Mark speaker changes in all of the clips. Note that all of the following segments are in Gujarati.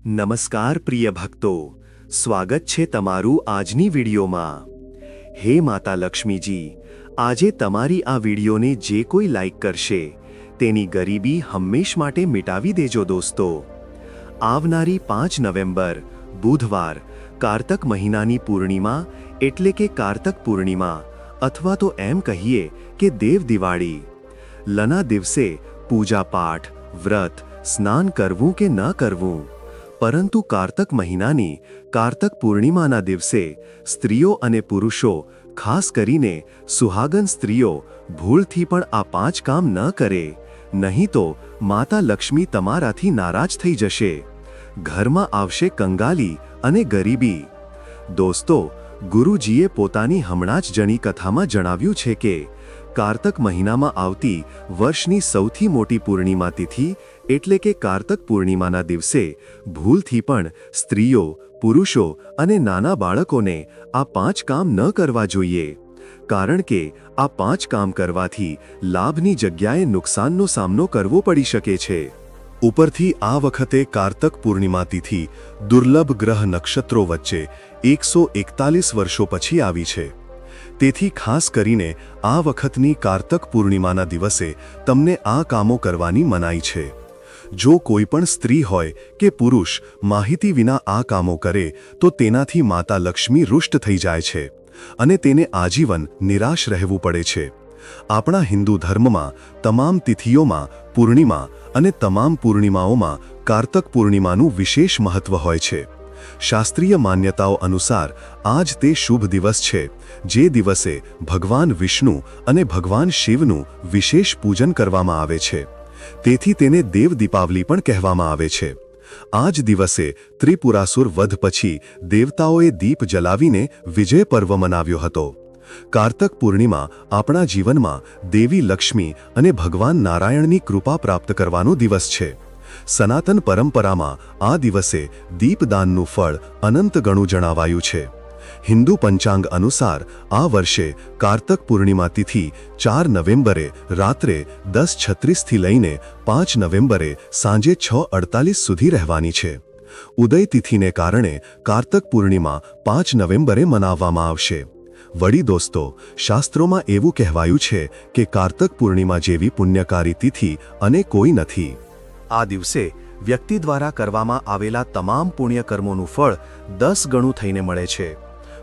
Speaker 1: નમસ્કાર પ્રિય ભક્તો, સ્વાગત છે તમારું આજની વિડીયોમાં. હે માતા લક્ષ્મીજી, આજે તમારી આ વિડીયોને જે કોઈ લાઈક કરશે, તેની ગરીબી હંમેશ માટે મિટાવી દેજો દોસ્તો. આવનારી પાંચ નવેમ્બર, બુધવાર, કારતક મહિનાની પૂર્ણિમા, એટલે કે કારતક પૂર્ણિમા, અથવા તો એમ કહીએ કે દેવ દિવાળી. લના દિવસે પૂજા પાઠ વ્રત, સ્નાન કરવું કે ન કરવું? પરંતુ કારતક મહિનાની, કારતક પૂર્ણિમાના દિવસે, સ્ત્રીઓ અને પુરુષો, ખાસ કરીને સુહાગન સ્ત્રીઓ, ભૂલથી પણ આ પાંચ કામ ન કરે, નહીં તો માતા લક્ષ્મી તમારાથી નારાજ થઈ જશે. ઘરમાં આવશે કંગાલી અને ગરીબી. દોસ્તો, ગુરુજીએ પોતાની હમણાં જ જણી કથામાં જણાવ્યું છે કે કારતક મહિનામાં આવતી વર્ષની સૌથી મોટી પૂર્ણિમા તિથિ એટલે કે કારતક પૂર્ણિમાના દિવસે ભૂલથી પણ સ્ત્રીઓ, પુરુષો અને નાના બાળકોને આ પાંચ કામ ન કરવા જોઈએ. કારણ કે આ પાંચ કામ કરવાથી લાભની જગ્યાએ નુકસાનનો સામનો કરવો પડી શકે છે. ઉપરથી આ વખતે કારતક પૂર્ણિમા તિથિ દુર્લભ ગ્રહ નક્ષત્રો વચ્ચે એકસો એકતાલીસ વર્ષો પછી આવી છે. તેથી ખાસ કરીને આ વખતની કારતક પૂર્ણિમાના દિવસે તમને આ કામો કરવાની મનાઈ છે. જો કોઈ પણ સ્ત્રી હોય કે પુરુષ માહિતી વિના આ કામો કરે, તો તેનાથી માતા લક્ષ્મી રુષ્ટ થઈ જાય છે અને તેને આજીવન નિરાશ રહેવું પડે છે. આપણા હિન્દુ ધર્મમાં તમામ તિથિઓમાં પૂર્ણિમા અને તમામ પૂર્ણિમાઓમાં કારતક પૂર્ણિમાનું વિશેષ મહત્વ હોય છે. શાસ્ત્રીય માન્યતાઓ અનુસાર, આજ તે શુભ દિવસ છે, જે દિવસે ભગવાન વિષ્ણુ અને ભગવાન શિવનું વિશેષ પૂજન કરવામાં આવે છે. તેથી તેને દેવ દીપાવલી પણ કહેવામાં આવે છે. આ જ દિવસે ત્રિપુરાસુર વધ પછી દેવતાઓએ દીપ જલાવીને વિજય પર્વ મનાવ્યો હતો. કારતક પૂર્ણિમા આપણા જીવનમાં દેવી લક્ષ્મી અને ભગવાન નારાયણની કૃપા પ્રાપ્ત કરવાનો દિવસ છે. સનાતન પરંપરામાં આ દિવસે દીપદાનનું ફળ અનંત ગણું જણાવાયું છે. હિન્દુ પંચાંગ અનુસાર આ વર્ષે કારતક પૂર્ણિમા તિથિ ચાર નવેમ્બરે રાત્રે દસ છત્રીસથી લઈને પાંચ નવેમ્બરે સાંજે છ અડતાલીસ સુધી રહેવાની છે. ઉદય તિથિને કારણે કારતક પૂર્ણિમા પાંચ નવેમ્બરે મનાવવામાં આવશે. વળી દોસ્તો, શાસ્ત્રોમાં એવું કહેવાયું છે કે કારતક પૂર્ણિમા જેવી પુણ્યકારી તિથિ અને કોઈ નથી. આ દિવસે વ્યક્તિ દ્વારા કરવામાં આવેલા તમામ પુણ્યકર્મોનું ફળ દસ ગણું થઈને મળે છે.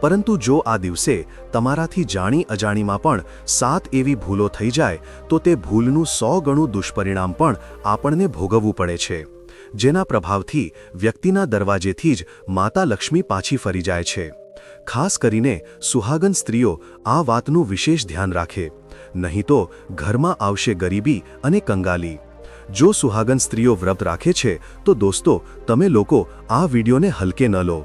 Speaker 1: પરંતુ જો આ દિવસે તમારાથી જાણી અજાણીમાં પણ સાત એવી ભૂલો થઈ જાય, તો તે ભૂલનું સો ગણું દુષ્પરિણામ પણ આપણને ભોગવવું પડે છે. જેના પ્રભાવથી વ્યક્તિના દરવાજેથી જ માતા લક્ષ્મી પાછી ફરી જાય છે. ખાસ કરીને સુહાગન સ્ત્રીઓ આ વાતનું વિશેષ ધ્યાન રાખે. નહીં તો ઘરમાં આવશે ગરીબી અને કંગાલી. જો સુહાગન સ્ત્રીઓ વ્રત રાખે છે, તો દોસ્તો, તમે લોકો આ વિડીયોને હલકે ન લો.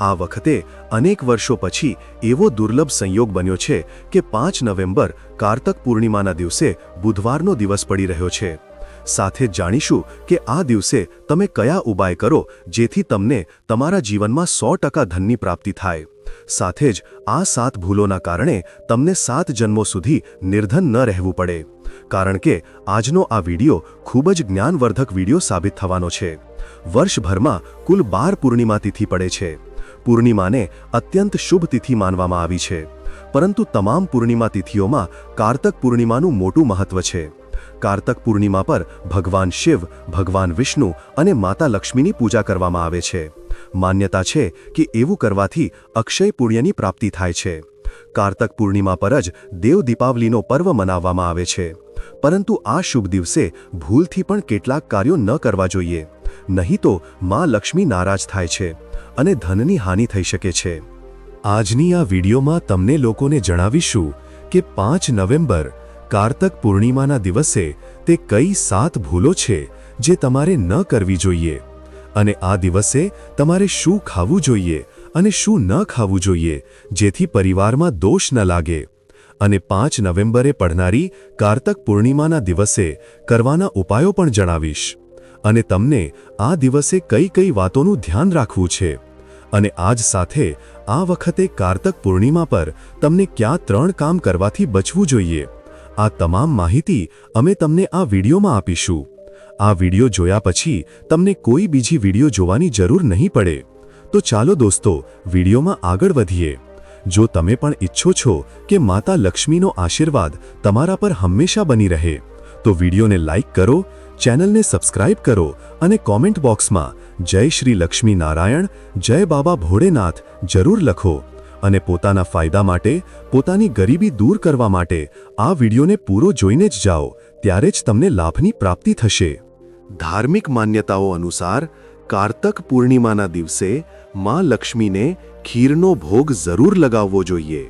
Speaker 1: આ વખતે અનેક વર્ષો પછી એવો દુર્લભ સંયોગ બન્યો છે કે પાંચ નવેમ્બર કારતક પૂર્ણિમાના દિવસે બુધવારનો દિવસ પડી રહ્યો છે. સાથે જાણીશું કે આ દિવસે તમે કયા ઉપાય કરો જેથી તમને તમારા જીવનમાં સો ટકા ધનની પ્રાપ્તિ થાય. સાથે જ આ સાત ભૂલોના કારણે તમને સાત જન્મો સુધી નિર્ધન ન રહેવું પડે. કારણ કે આજનો આ વિડિયો ખૂબ જ જ્ઞાનવર્ધક વિડિયો સાબિત થવાનો છે. વર્ષભરમાં કુલ બાર પૂર્ણિમા તિથિ પડે છે. પૂર્ણિમાને અત્યંત શુભ તિથિ માનવામાં આવી છે. પરંતુ તમામ પૂર્ણિમા તિથિઓમાં કારતક પૂર્ણિમાનું મોટું મહત્વ છે. કારતક પૂર્ણિમા પર ભગવાન શિવ, ભગવાન વિષ્ણુ અને માતા લક્ષ્મીની પૂજા કરવામાં આવે છે. માન્યતા છે કે એવું કરવાથી અક્ષય પુણ્યની પ્રાપ્તિ થાય છે. કારતક પૂર્ણિમા પર જ દેવ દીપાવલીનો પર્વ મનાવવામાં આવે છે. પરંતુ આ શુભ દિવસે ભૂલથી પણ કેટલાક કાર્યો ન કરવા જોઈએ. નહીં તો માં લક્ષ્મી નારાજ થાય છે અને ધનની હાનિ થઈ શકે છે. આજની આ વિડીયોમાં તમને લોકોને જણાવીશું કે પાંચ નવેમ્બર કારતક પૂર્ણિમાના દિવસે તે કઈ સાત ભૂલો છે જે તમારે ન કરવી જોઈએ? અને આ દિવસે તમારે શું ખાવું જોઈએ અને શું ન ખાવું જોઈએ જેથી પરિવારમાં દોષ ન લાગે? અને પાંચ નવેમ્બરે પડનારી કારતક પૂર્ણિમાના દિવસે કરવાના ઉપાયો પણ જણાવીશ. અને તમને આ દિવસે કઈ કઈ વાતોનું ધ્યાન રાખવું છે? અને આજ સાથે આ વખતે કારતક પૂર્ણિમા પર તમને ક્યાં ત્રણ કામ કરવાથી બચવું જોઈએ? આ તમામ માહિતી અમે તમને આ વિડીયોમાં આપીશું.
Speaker 2: આ વીડિયો જોયા પછી તમને કોઈ બીજી વીડિયો જોવાની જરૂર નહીં પડે. તો ચાલો દોસ્તો, વિડીયોમાં આગળ વધીએ. જો તમે પણ ઈચ્છો છો કે માતા લક્ષ્મીનો આશીર્વાદ તમારા પર હંમેશા બની રહે, તો વિડિયોને લાઇક કરો, ચેનલને સબસ્ક્રાઇબ કરો અને કોમેન્ટ બોક્સમાં જય શ્રી લક્ષ્મી નારાયણ, જય બાબા ભોળેનાથ જરૂર લખો. અને પોતાના ફાયદા માટે, પોતાની ગરીબી દૂર કરવા માટે આ વિડિયોને પૂરો જોઈને જ જાઓ, ત્યારે જ તમને લાભની પ્રાપ્તિ થશે.
Speaker 1: ધાર્મિક માન્યતાઓ અનુસાર, કારતક પૂર્ણિમાના દિવસે માં લક્ષ્મીને ખીરનો ભોગ જરૂર લગાવવો જોઈએ.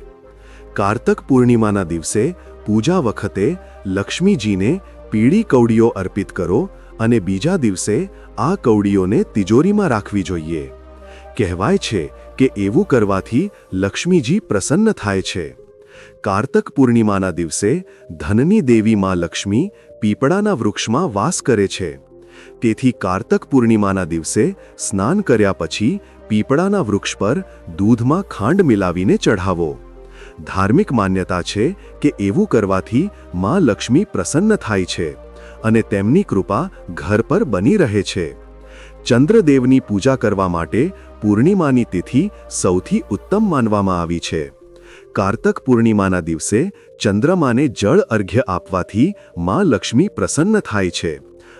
Speaker 1: કારતક પૂર્ણિમાના દિવસે પૂજા વખતે લક્ષ્મીજીને પીળી કવડીઓ અર્પિત કરો અને બીજા દિવસે આ કવડીઓને તિજોરીમાં રાખવી જોઈએ. કહેવાય છે કે એવું કરવાથી લક્ષ્મીજી પ્રસન્ન થાય છે. કારતક પૂર્ણિમાના દિવસે ધનની દેવી માં લક્ષ્મી પીપળાના વૃક્ષમાં વાસ કરે છે. તેથી કારતક પૂર્ણિમાના દિવસે સ્નાન કર્યા પછી પીપળાના વૃક્ષ પર દૂધમાં ખાંડ મિલાવીને ચઢાવો. ધાર્મિક માન્યતા છે કે એવું કરવાથી માં લક્ષ્મી પ્રસન્ન થાય છે અને તેમની કૃપા ઘર પર બની રહે છે. ચંદ્રદેવની પૂજા કરવા માટે પૂર્ણિમાની તિથિ સૌથી ઉત્તમ માનવામાં આવી છે. કારતક પૂર્ણિમાના દિવસે ચંદ્રમાને જળ અર્ઘ્ય આપવાથી માં લક્ષ્મી પ્રસન્ન થાય છે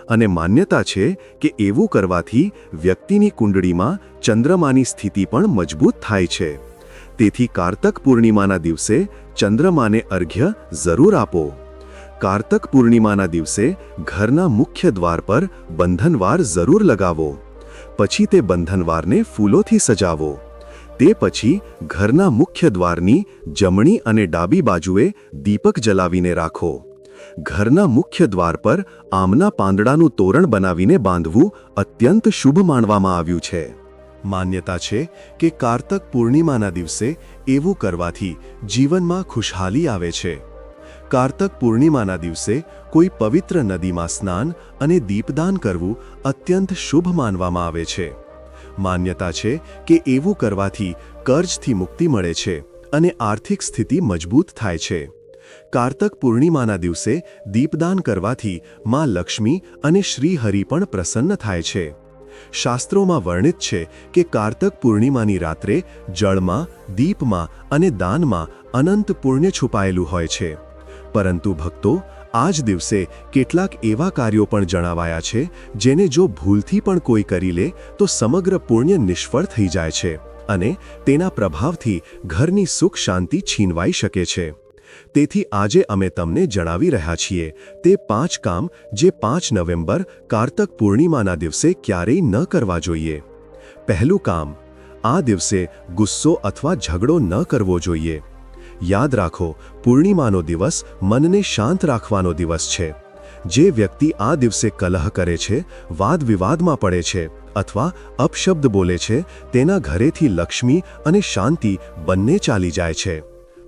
Speaker 1: અને માન્યતા છે કે એવું કરવાથી વ્યક્તિની કુંડળીમાં ચંદ્રમાની સ્થિતિ પણ મજબૂત થાય છે. તેથી કારતક પૂર્ણિમાના દિવસે ચંદ્રમાને અર્ઘ્ય જરૂર આપો. કારતક પૂર્ણિમાના દિવસે ઘરના મુખ્ય દ્વાર પર બંધનવાર જરૂર લગાવો. પછી તે બંધનવારને ફૂલોથી સજાવો. તે પછી ઘરના મુખ્ય દ્વારની જમણી અને ડાબી બાજુએ દીપક જલાવીને રાખો. ઘરના મુખ્ય દ્વાર પર આમના પાંદડાનું તોરણ બનાવીને બાંધવું અત્યંત શુભ માનવામાં આવ્યું છે. માન્યતા છે કે કાર્તક પૂર્ણિમાના દિવસે એવું કરવાથી જીવનમાં ખુશહાલી આવે છે. કારતક પૂર્ણિમાના દિવસે કોઈ પવિત્ર નદીમાં સ્નાન અને દીપદાન કરવું અત્યંત શુભ માનવામાં આવે છે. માન્યતા છે કે એવું કરવાથી કર્જથી મુક્તિ મળે છે અને આર્થિક સ્થિતિ મજબૂત થાય છે. કારતક પૂર્ણિમાના દિવસે દીપદાન કરવાથી માં લક્ષ્મી અને શ્રીહરિ પણ પ્રસન્ન થાય છે. શાસ્ત્રોમાં વર્ણિત છે કે કારતક પૂર્ણિમાની રાત્રે જળમાં, દીપમાં અને દાનમાં અનંત પુણ્ય છુપાયેલું હોય છે. પરંતુ ભક્તો આ જ દિવસે કેટલાક એવા કાર્યો પણ જણાવાયા છે, જેને જો ભૂલથી પણ કોઈ કરી લે, તો સમગ્ર પુણ્ય નિષ્ફળ થઈ જાય છે અને તેના પ્રભાવથી ઘરની સુખ શાંતિ છીનવાઈ શકે છે. તેથી આજે અમે તમને જણાવી રહ્યા છીએ, તે પાંચ કામ જે પાંચ નવેમ્બર, કારતક પૂર્ણિમાના દિવસે ક્યારેય ન કરવા જોઈએ. પહેલું કામ, આ દિવસે ગુસ્સો અથવા ઝઘડો ન કરવો જોઈએ. યાદ રાખો, પૂર્ણિમાનો દિવસ મનને શાંત રાખવાનો દિવસ છે. જે વ્યક્તિ આ દિવસે કલહ કરે છે વાદ વિવાદમાં પડે છે અથવા અપશબ્દ બોલે છે, તેના ઘરેથી લક્ષ્મી અને શાંતિ બંને ચાલી જાય છે.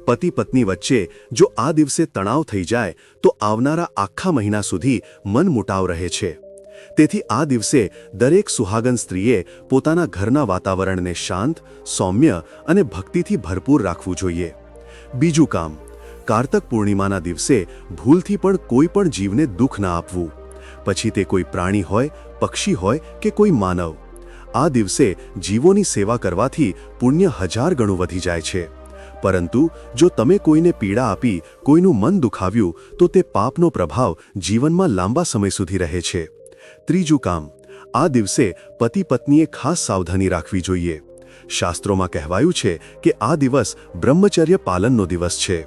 Speaker 1: પતિ પત્ની વચ્ચે જો આ દિવસે તણાવ થઈ જાય, તો આવનારા આખા મહિના સુધી મન મુટાવ રહે છે. તેથી આ દિવસે દરેક સુહાગન સ્ત્રીએ પોતાના ઘરના વાતાવરણને શાંત, સૌમ્ય અને ભક્તિથી ભરપૂર રાખવું જોઈએ. બીજું કામ, કારતક પૂર્ણિમાના દિવસે ભૂલથી પણ કોઈ પણ જીવને દુઃખ ના આપવું. પછી તે કોઈ પ્રાણી હોય, પક્ષી હોય કે કોઈ માનવ. આ દિવસે જીવોની સેવા કરવાથી પુણ્ય હજાર ગણું વધી જાય છે. પરંતુ જો તમે કોઈને પીડા આપી કોઈનું મન દુખાવ્યું, તો તે પાપનો પ્રભાવ જીવનમાં લાંબા સમય સુધી રહે છે. ત્રીજું કામ, આ દિવસે પતિ પત્નીએ ખાસ સાવધાની રાખવી જોઈએ. શાસ્ત્રોમાં કહેવાયું છે કે આ દિવસ બ્રહ્મચર્ય પાલનનો દિવસ છે.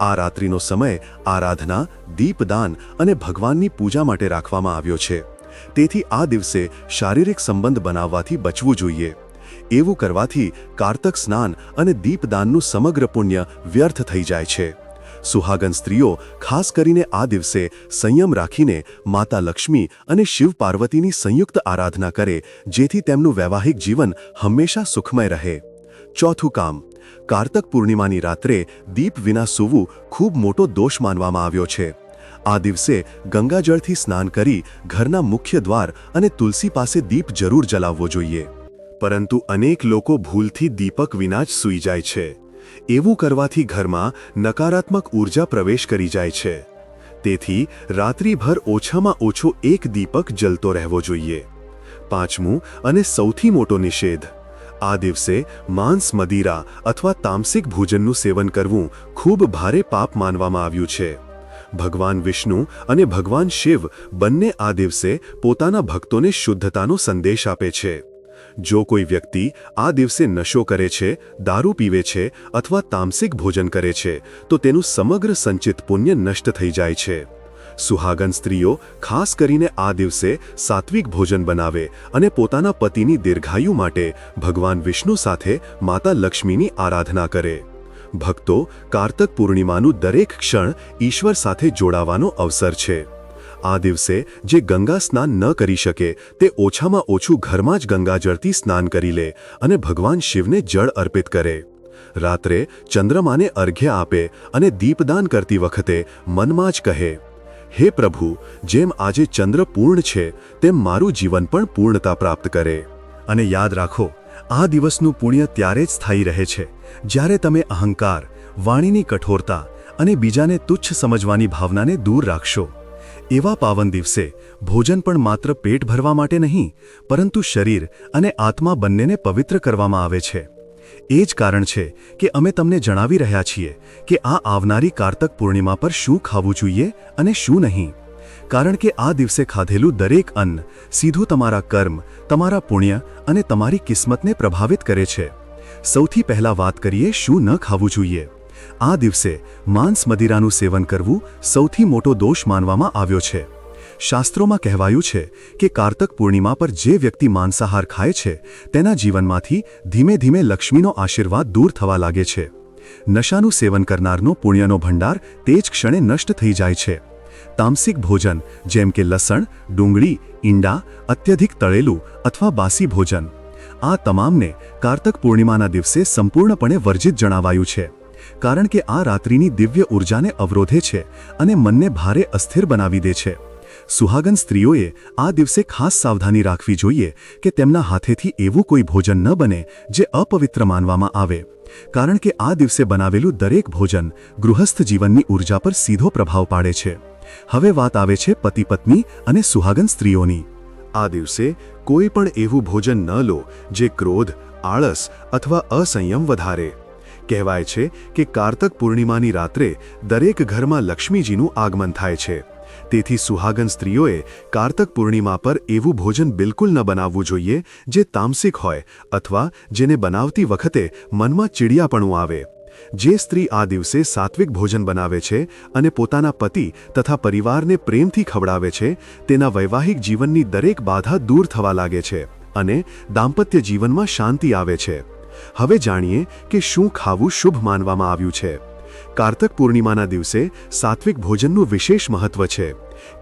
Speaker 1: આ રાત્રિનો સમય આરાધના, દીપદાન અને ભગવાનની પૂજા માટે રાખવામાં આવ્યો છે. તેથી આ દિવસે શારીરિક સંબંધ બનાવવાથી બચવું જોઈએ. એવું કરવાથી કારતક સ્નાન અને દીપદાનનું સમગ્ર પુણ્ય વ્યર્થ થઈ જાય છે. સુહાગન સ્ત્રીઓ, ખાસ કરીને આ દિવસે સંયમ રાખીને માતા લક્ષ્મી અને શિવ પાર્વતીની સંયુક્ત આરાધના કરે, જેથી તેમનું વૈવાહિક જીવન હંમેશા સુખમય રહે. ચોથું કામ, કારતક પૂર્ણિમાની રાત્રે દીપ વિના સૂવું ખૂબ મોટો દોષ માનવામાં આવ્યો છે. આ દિવસે ગંગાજળથી સ્નાન કરી ઘરના મુખ્ય દ્વાર અને તુલસી પાસે દીપ જરૂર જલાવવો જોઈએ. પરંતુ અનેક લોકો ભૂલથી દીપક વિના જ સૂઈ જાય છે. એવું કરવાથી ઘરમાં નકારાત્મક ઊર્જા પ્રવેશ કરી જાય છે. તેથી રાત્રિભર ઓછામાં ઓછો એક દીપક જલતો રહેવો જોઈએ. પાંચમું અને સૌથી મોટો નિષેધ. આ દિવસે માંસ મદિરા અથવા તામસિક ભોજનનું સેવન કરવું ખૂબ ભારે પાપ માનવામાં આવ્યું છે. ભગવાન વિષ્ણુ અને ભગવાન શિવ બંને આ દિવસે પોતાના ભક્તોને શુદ્ધતાનો સંદેશ આપે છે. જો કોઈ વ્યક્તિ આ દિવસે નશો કરે છે, દારૂ પીવે છે અથવા તામસિક ભોજન કરે છે, તો તેનું સમગ્ર સંચિત પુણ્ય નષ્ટ થઈ જાય છે. સુહાગન સ્ત્રીઓ ખાસ કરીને આ દિવસે સાત્વિક ભોજન બનાવે અને પોતાના પતિની દીર્ઘાયુ માટે ભગવાન વિષ્ણુ સાથે માતા લક્ષ્મીની આરાધના કરે. ભક્તો કારતક પૂર્ણિમાનું દરેક ક્ષણ ઈશ્વર સાથે જોડાવાનો અવસર છે. આ દિવસે જે ગંગા સ્નાન ન કરી શકે, તે ઓછામાં ઓછું ઘરમાં જ ગંગાજળથી સ્નાન કરી લે અને ભગવાન શિવને જળ અર્પિત કરે. રાત્રે ચંદ્રમાને અર્ઘ્ય આપે અને દીપદાન કરતી વખતે મનમાં જ કહે, હે પ્રભુ, જેમ આજે ચંદ્ર પૂર્ણ છે, તેમ મારું જીવન પણ પૂર્ણતા પ્રાપ્ત કરે. અને યાદ રાખો, આ દિવસનું પુણ્ય ત્યારે જ સ્થાયી રહે છે, જ્યારે તમે અહંકાર, વાણીની કઠોરતા અને બીજાને તુચ્છ સમજવાની ભાવનાને દૂર રાખશો. એવા પાવન દિવસે ભોજન પણ માત્ર પેટ ભરવા માટે નહીં, પરંતુ શરીર અને આત્મા બંનેને પવિત્ર કરવામાં આવે છે. એ જ કારણ છે કે અમે તમને જણાવી રહ્યા છીએ કે આ આવનારી કારતક પૂર્ણિમા પર શું ખાવું જોઈએ અને શું નહીં. કારણ કે આ દિવસે ખાધેલું દરેક અન્ન સીધું તમારા કર્મ, તમારા પુણ્ય અને તમારી કિસ્મતને પ્રભાવિત કરે છે. સૌથી પહેલા વાત કરીએ શું ન ખાવું જોઈએ. આ દિવસે માંસ મદિરાનું સેવન કરવું સૌથી મોટો દોષ માનવામાં આવ્યો છે. શાસ્ત્રોમાં કહેવાયું છે કે કારતક પૂર્ણિમા પર જે વ્યક્તિ માંસાહાર ખાય છે, તેના જીવનમાંથી ધીમે ધીમે લક્ષ્મીનો આશીર્વાદ દૂર થવા લાગે છે. નશાનું સેવન કરનારનો પુણ્યનો ભંડાર તે જ ક્ષણે નષ્ટ થઈ જાય છે. તામસિક ભોજન, જેમ કે લસણ, ડુંગળી, ઈંડા, અત્યધિક તળેલું અથવા બાસી ભોજન, આ તમામને કારતક પૂર્ણિમાના દિવસે સંપૂર્ણપણે વર્જિત જણાવાયું છે. કારણ કે આ રાત્રિની દિવ્ય ઉર્જાને અવરોધે છે અને મનને ભારે અસ્થિર બનાવી દે છે. સુહાગન સ્ત્રીઓએ આ દિવસે ખાસ સાવધાની રાખવી જોઈએ કે તેમના હાથેથી એવું કોઈ ભોજન ન બને જે અપવિત્ર માનવામાં આવે. કારણ કે આ દિવસે બનાવેલું દરેક ભોજન ગૃહસ્થ જીવનની ઊર્જા પર સીધો પ્રભાવ પાડે છે. હવે વાત આવે છે પતિ પત્ની અને સુહાગન સ્ત્રીઓની. આ દિવસે કોઈ પણ એવું ભોજન ન લો જે ક્રોધ, આળસ અથવા અસંયમ વધારે. કહેવાય છે કે કારતક પૂર્ણિમાની રાત્રે દરેક ઘરમાં લક્ષ્મીજીનું આગમન થાય છે. તેથી સુહાગન સ્ત્રીઓએ કારતક પૂર્ણિમા પર એવું ભોજન બિલકુલ ન બનાવવું જોઈએ જે તામસિક હોય અથવા જેને બનાવતી વખતે મનમાં ચીડિયાપણું આવે. જે સ્ત્રી આ દિવસે સાત્વિક ભોજન બનાવે છે અને પોતાના પતિ તથા પરિવારને પ્રેમથી ખવડાવે છે, તેના વૈવાહિક જીવનની દરેક બાધા દૂર થવા લાગે છે અને દાંપત્ય જીવનમાં શાંતિ આવે છે. હવે જાણીએ કે શું ખાવું શુભ માનવામાં આવ્યું છે. કારતક પૂર્ણિમાના દિવસે સાત્વિક ભોજનનું વિશેષ મહત્વ છે.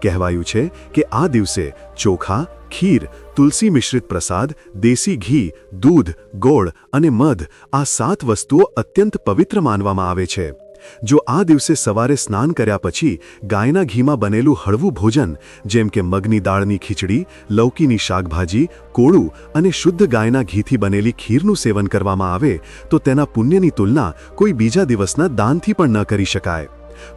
Speaker 1: કહેવાયું છે કે આ દિવસે ચોખા, ખીર, તુલસી મિશ્રિત પ્રસાદ, દેશી ઘી, દૂધ, ગોળ અને મધ આ સાત વસ્તુઓ અત્યંત પવિત્ર માનવામાં આવે છે. જો આ દિવસે સવારે સ્નાન કર્યા પછી ગાયના ઘીમાં બનેલું હળવું ભોજન, જેમ કે મગની દાળની ખીચડી લૌકીની શાકભાજી, કોળું અને શુદ્ધ ગાયના ઘીથી બનેલી ખીરનું સેવન કરવામાં આવે, તો તેના પુણ્યની તુલના કોઈ બીજા દિવસના દાનથી પણ ન કરી શકાય.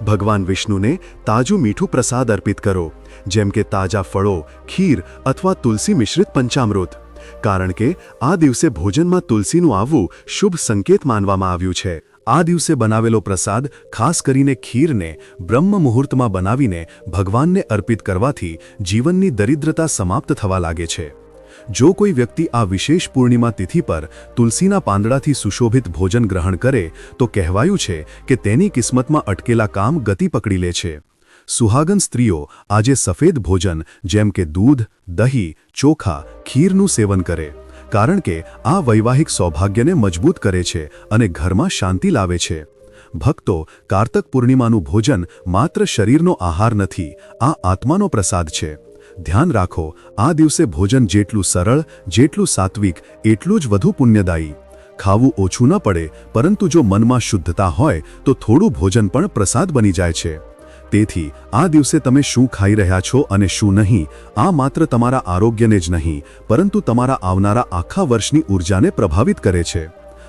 Speaker 1: ભગવાન વિષ્ણુને તાજું મીઠું પ્રસાદ અર્પિત કરો, જેમ કે તાજા ફળો, ખીર અથવા તુલસી મિશ્રિત પંચામૃત. કારણ કે આ દિવસે ભોજનમાં તુલસીનું આવવું શુભ સંકેત માનવામાં આવ્યું છે. આ દિવસે બનાવેલો પ્રસાદ ખાસ કરીને ખીરને બ્રહ્મ મુહૂર્તમાં બનાવીને ભગવાનને અર્પિત કરવાથી જીવનની દરિદ્રતા સમાપ્ત થવા લાગે છે. જો કોઈ વ્યક્તિ આ વિશેષ પૂર્ણિમા તિથિ પર તુલસીના પાંદડાથી સુશોભિત ભોજન ગ્રહણ કરે, તો કહેવાયું છે કે તેની કિસ્મતમાં અટકેલા કામ ગતિ પકડી લે છે. સુહાગન સ્ત્રીઓ આજે સફેદ ભોજન જેમ કે દૂધ, દહીં, ચોખા, ખીરનું સેવન કરે. કારણ કે આ વૈવાહિક સૌભાગ્યને મજબૂત કરે છે અને ઘરમાં શાંતિ લાવે છે. ભક્તો કારતક પૂર્ણિમાનું ભોજન માત્ર શરીરનો આહાર નથી, આ આત્માનો પ્રસાદ છે. ધ્યાન રાખો, આ દિવસે ભોજન જેટલું સરળ, જેટલું સાત્વિક, એટલું જ વધુ પુણ્યદાયી. ખાવું ઓછું ન પડે, પરંતુ જો મનમાં શુદ્ધતા હોય, તો થોડું ભોજન પણ પ્રસાદ બની જાય છે. તેથી આ દિવસે તમે શું ખાઈ રહ્યા છો અને શું નહીં, આ માત્ર તમારા આરોગ્યને જ નહીં, પરંતુ તમારા આવનારા આખા વર્ષની ઊર્જાને પ્રભાવિત કરે છે.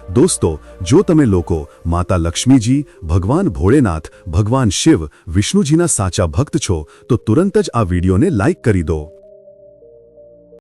Speaker 2: દોસ્તો, જો તમે લોકો માતા લક્ષ્મીજી, ભગવાન ભોળેનાથ, ભગવાન શિવ, વિષ્ણુજીના સાચા ભક્ત છો, તો તુરંત જ આ વિડીયોને લાઇક કરી દો.